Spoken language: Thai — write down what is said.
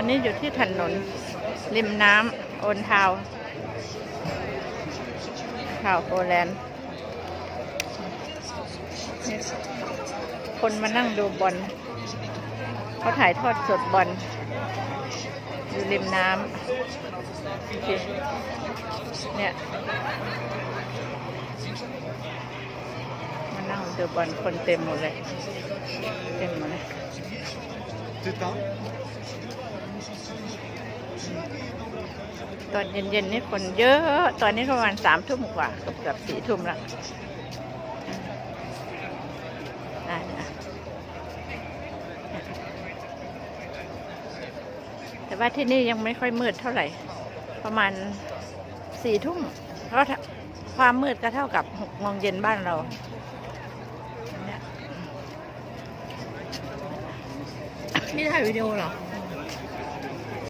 อนนี้อยู่ที่ถนน ริมน้ำโอนทาวทาวโปแลนด์นี่คนมานั่งดูบอลเขาถ่ายทอดสดบอลอยู่ริมน้ำเนี่ยมานั่งดูบอลคนเต็มหมดเลย เต็มหมดเลย ตอนเย็นๆนี่คนเยอะ ตอนนี้ประมาณสามทุ่มกว่าเกือบเกือบสี่ทุ่มละแต่ว่าที่นี่ยังไม่ค่อยมืดเท่าไหร่ ประมาณสี่ทุ่มเพราะความมืดก็เท่ากับหกโมงเย็นบ้านเรานี่ถ่ายวิดีโอเหรอ